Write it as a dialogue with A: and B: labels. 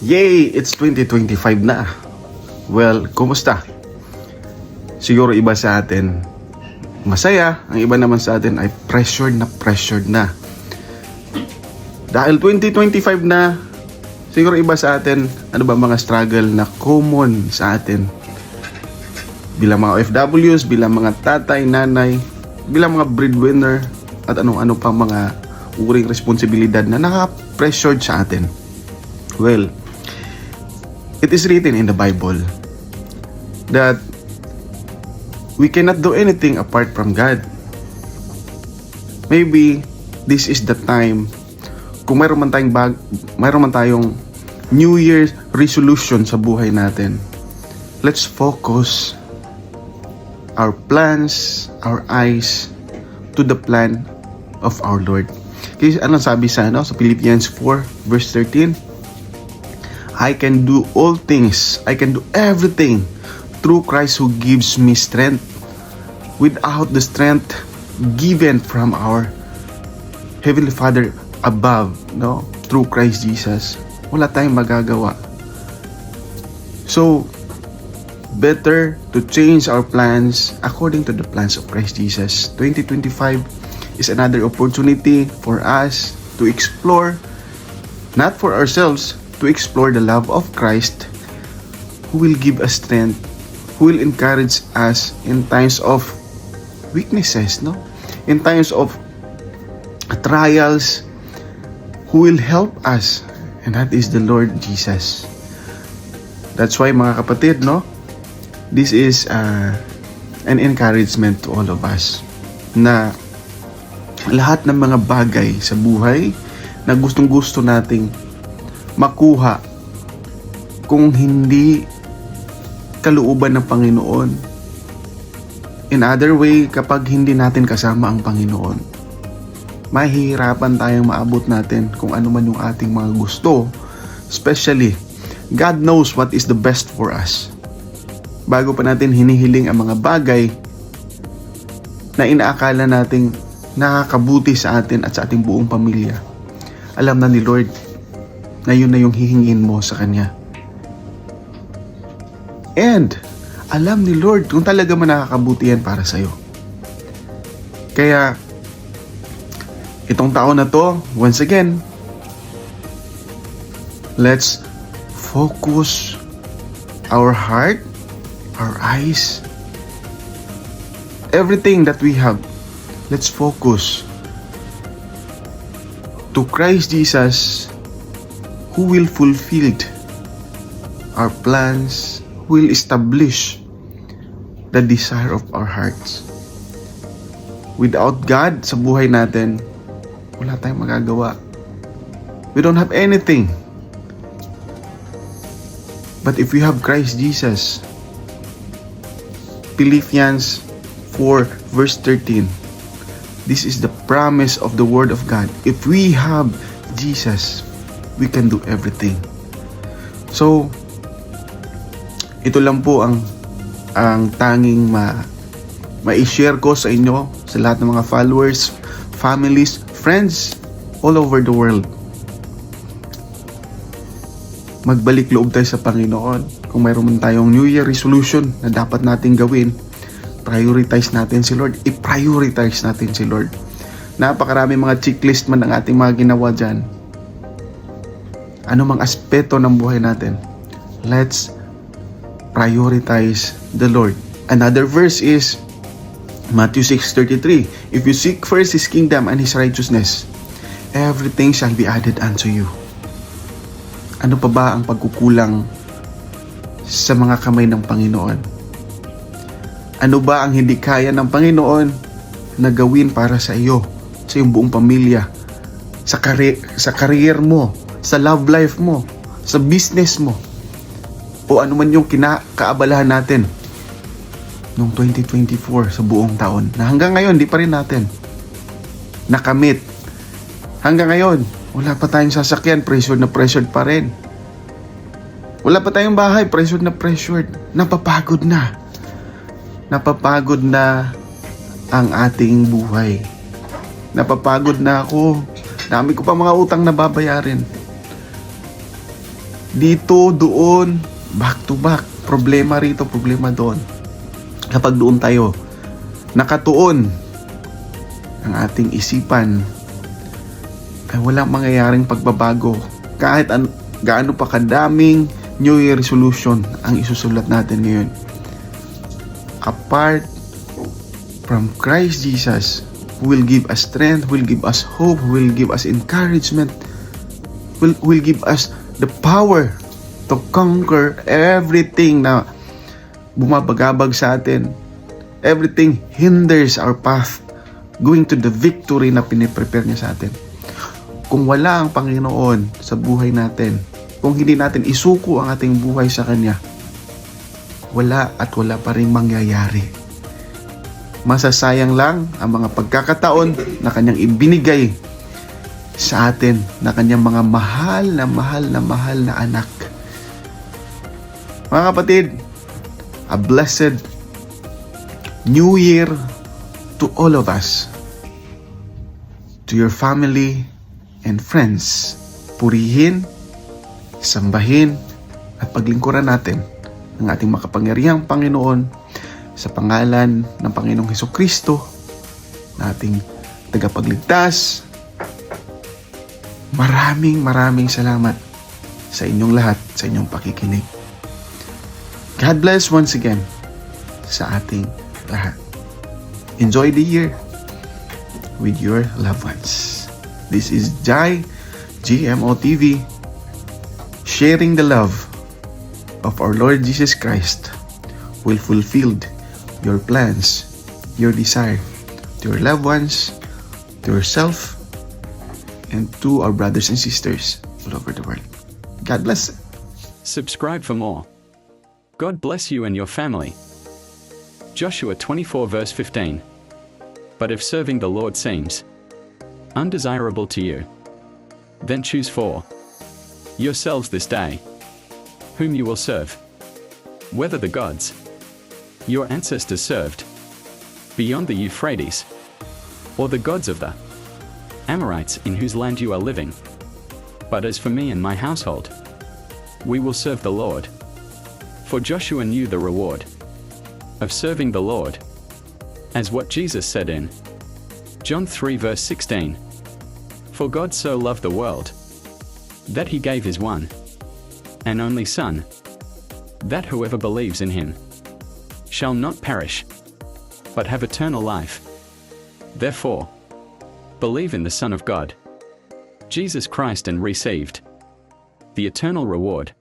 A: Yay! It's 2025 na. Well, kumusta? Siguro iba sa atin masaya, ang iba naman sa atin ay pressured na pressured na. Dahil 2025 na, siguro iba sa atin, ano ba mga struggle na common sa atin. Bilang mga OFWs, bilang mga tatay, nanay, bilang mga breadwinner, at anong-ano pang mga uring responsibilidad na naka-pressured sa atin. Well, it is written in the Bible that we cannot do anything apart from God. Maybe this is the time kung mayroon man tayong bag, mayroon man tayong New Year resolution sa buhay natin. Let's focus our plans, our eyes to the plan of our Lord. Kasi ano sabi sa ano sa Philippians 4 verse 13? I can do all things. I can do everything through Christ who gives me strength. Without the strength given from our Heavenly Father above, no? Through Christ Jesus, wala tayong magagawa. So, better to change our plans according to the plans of Christ Jesus. 2025 is another opportunity for us to explore, not for ourselves, to explore the love of Christ who will give us strength, who will encourage us in times of weaknesses, no? In times of trials, who will help us, and that is the Lord Jesus. That's why mga kapatid, no? This is uh, an encouragement to all of us na lahat ng mga bagay sa buhay na gustong gusto nating makuha kung hindi kalooban ng Panginoon. In other way, kapag hindi natin kasama ang Panginoon, mahihirapan tayong maabot natin kung ano man yung ating mga gusto. Especially, God knows what is the best for us. Bago pa natin hinihiling ang mga bagay na inaakala nating nakakabuti sa atin at sa ating buong pamilya. Alam na ni Lord na yun na yung hihingin mo sa Kanya. And, alam ni Lord kung talaga man nakakabuti yan para sa'yo. Kaya, itong taon na to, once again, let's focus our heart, our eyes, everything that we have, let's focus to Christ Jesus who will fulfill our plans, who will establish the desire of our hearts. Without God sa buhay natin, wala tayong magagawa. We don't have anything. But if we have Christ Jesus, Philippians 4 verse 13, this is the promise of the Word of God. If we have Jesus, we can do everything. So, ito lang po ang ang tanging ma ma-share ko sa inyo sa lahat ng mga followers, families, friends all over the world. Magbalik loob tayo sa Panginoon. Kung mayroon man tayong New Year resolution na dapat nating gawin, prioritize natin si Lord. I-prioritize natin si Lord. Napakarami mga checklist man ang ating mga ginawa dyan. Ano mang aspeto ng buhay natin, let's prioritize the Lord. Another verse is Matthew 6.33 If you seek first His kingdom and His righteousness, everything shall be added unto you. Ano pa ba ang pagkukulang sa mga kamay ng Panginoon? Ano ba ang hindi kaya ng Panginoon na gawin para sa iyo, sa iyong buong pamilya, sa, kari- sa career mo, sa love life mo, sa business mo, o ano man yung kinakaabalahan natin noong 2024 sa buong taon na hanggang ngayon di pa rin natin nakamit. Hanggang ngayon, wala pa tayong sasakyan, pressured na pressured pa rin. Wala pa tayong bahay, pressured na pressured. Napapagod na. Napapagod na ang ating buhay. Napapagod na ako. Dami ko pa mga utang na babayarin. Dito, doon, back to back. Problema rito, problema doon. Kapag doon tayo, nakatuon ang ating isipan, ay walang mangyayaring pagbabago. Kahit an- gaano pa kadaming New Year resolution ang isusulat natin ngayon. Apart from Christ Jesus, who will give us strength, will give us hope, will give us encouragement, will, will give us the power to conquer everything na bumabagabag sa atin. Everything hinders our path going to the victory na piniprepare niya sa atin. Kung wala ang Panginoon sa buhay natin, kung hindi natin isuko ang ating buhay sa Kanya, wala at wala pa rin mangyayari. Masasayang lang ang mga pagkakataon na Kanyang ibinigay sa atin na Kanyang mga mahal na mahal na mahal na anak. Mga kapatid, a blessed New Year to all of us, to your family and friends. Purihin, sambahin, at paglingkuran natin ang ating makapangyarihang Panginoon sa pangalan ng Panginoong Heso Kristo na ating tagapagligtas. Maraming maraming salamat sa inyong lahat, sa inyong pakikinig. God bless once again sa ating lahat. Enjoy the year with your loved ones. This is Jai, GMO TV, sharing the love of our Lord Jesus Christ will fulfill your plans, your desire to your loved ones, to yourself, and to our brothers and sisters all over the world. God bless.
B: Subscribe for more. God bless you and your family. Joshua 24, verse 15. But if serving the Lord seems undesirable to you, then choose for yourselves this day whom you will serve, whether the gods your ancestors served beyond the Euphrates, or the gods of the Amorites in whose land you are living. But as for me and my household, we will serve the Lord. For Joshua knew the reward of serving the Lord, as what Jesus said in John 3, verse 16 For God so loved the world that he gave his one and only Son, that whoever believes in him shall not perish, but have eternal life. Therefore, believe in the Son of God, Jesus Christ, and received the eternal reward